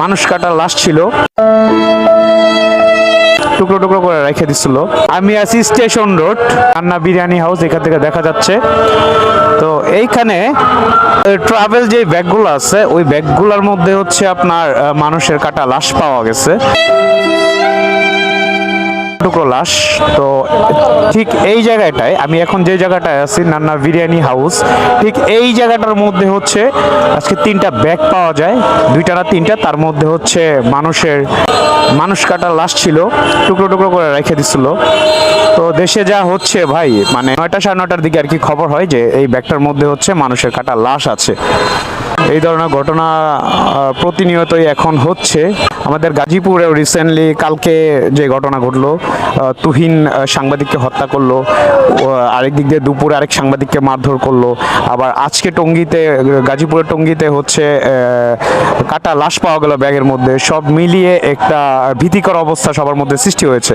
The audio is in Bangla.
মানুষ কাটা লাশ ছিল। টুকরো টুকরো করে রেখে দিছিল। আমি আছি স্টেশন রোড কান্না বিরিয়ানি হাউস, এখান থেকে দেখা যাচ্ছে। তো এইখানে ট্রাভেল যে ব্যাগগুলো আছে, ওই ব্যাগগুলোর মধ্যে হচ্ছে আপনার মানুষের কাটা লাশ পাওয়া গেছে। টুকরো লাশ। তো ঠিক এই জায়গাটায়, আমি এখন যে জায়গাটায় আছি, নান্না বিরিয়ানি হাউস, ঠিক এই জায়গাটার মধ্যে হচ্ছে আজকে তিনটা ব্যাগ পাওয়া যায়। দুইটা না তিনটা, তার মধ্যে হচ্ছে মানুষের, মানুষ কাটার লাশ ছিল, টুকরো টুকরো করে রেখে দিছিল। তো দেশে যা হচ্ছে ভাই মানে নয়টা সাড়ে নয়টার দিকে আর কি খবর হয় যে এই ব্যাগটার মধ্যে হচ্ছে মানুষের কাটা লাশ আছে। এই ধরনের ঘটনা প্রতিনিয়তই এখন হচ্ছে। আমাদের গাজীপুরেও রিসেন্টলি কালকে যে ঘটনা ঘটলো তুহিন সাংবাদিককে হত্যা করল আরেক দিক দিয়ে দুপুরে আরেক সাংবাদিককে মারধর করল। আবার আজকে টঙ্গিতে, গাজীপুরের টঙ্গিতে হচ্ছে কাটা লাশ পাওয়া গেল ব্যাগের মধ্যে। সব মিলিয়ে একটা ভীতিকর অবস্থা সবার মধ্যে সৃষ্টি হয়েছে।